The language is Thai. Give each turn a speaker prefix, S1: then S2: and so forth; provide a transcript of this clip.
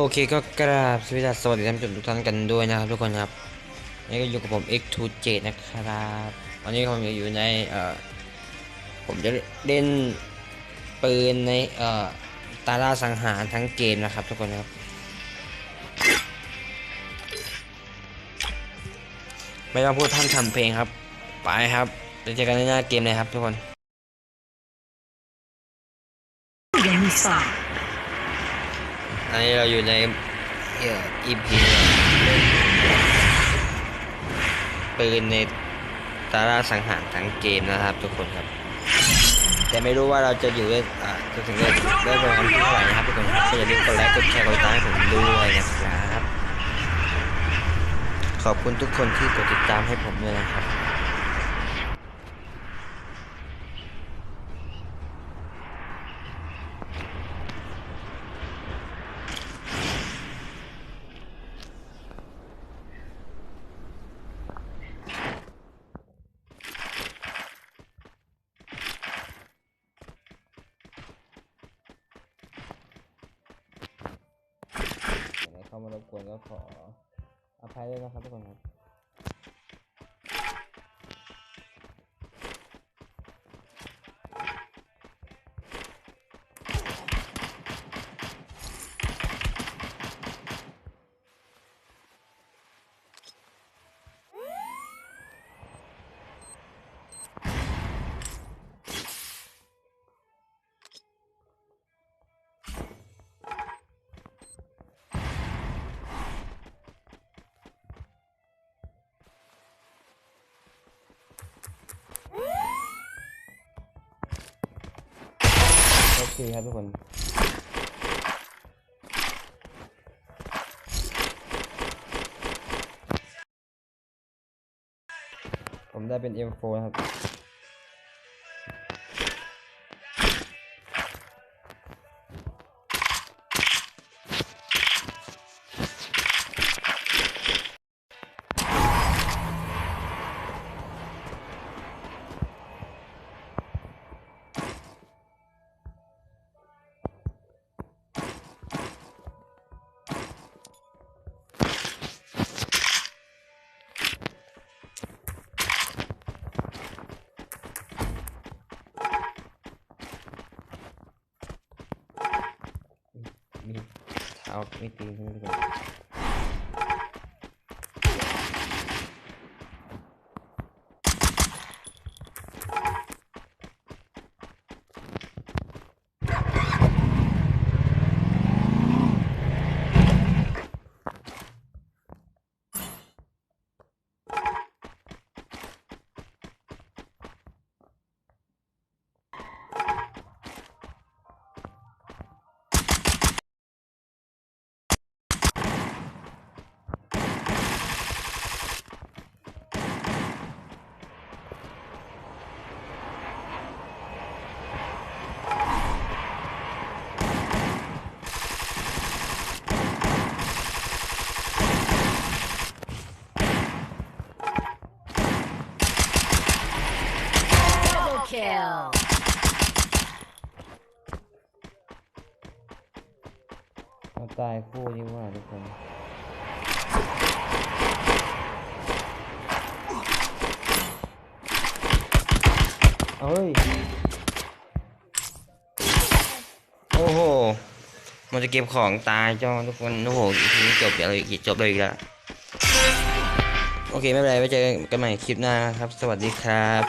S1: โอเคก็กราบสวัสดีสวัสดีท่านผู้ชมทุกท่านกันด้วยนะครับทุกคนครับนี่ก็อยู่กับผม X2J นะครับวันนี้ผมจะอยู่ในเอ่อผมจะเล่นปืนในเอ่อตาล่าสังหารทั้งเกมนะครับทุกคนครับไม่ต้องพูดท่านทำเพลงครับไปครับไปเจอกันในหน้าเกมเลยครับทุกคน
S2: ยังมีสา
S1: อันนี้เราอยู่ในอ่อ EP ปืนในตาราสังหารทั้งเกมนะครับทุกคนครับ แต่ไม่รู้ว่าเราจะอยู่ได้อ่าจะถึงได้ได้ประมาณที่เท่าไหร่นะครับทุกคนครับก็อย่าลืมกดไลค์กดแชร์กดติดตามให้ผมด้วยนะครับ ขอบคุณทุกคนที่กดติดตามให้ผมด้วยนะครับามารบกวนก็ขออภัยด้วยนะครับทุกคนครับ เคครับทุกคนผมได้เป็น M4 ครับ เท้า เราตายคู่นี่ว่าทุกคนเอ้ยโอ้โหมันจะเก็บของตายจ้อทุกคนโอ้โหจบเดี๋ยวอีกจบเลยอีกแล้วโอเค ไม่เป็นไรไว้เจอกันใหม่คลิปหน้าครับ สวัสดีครับ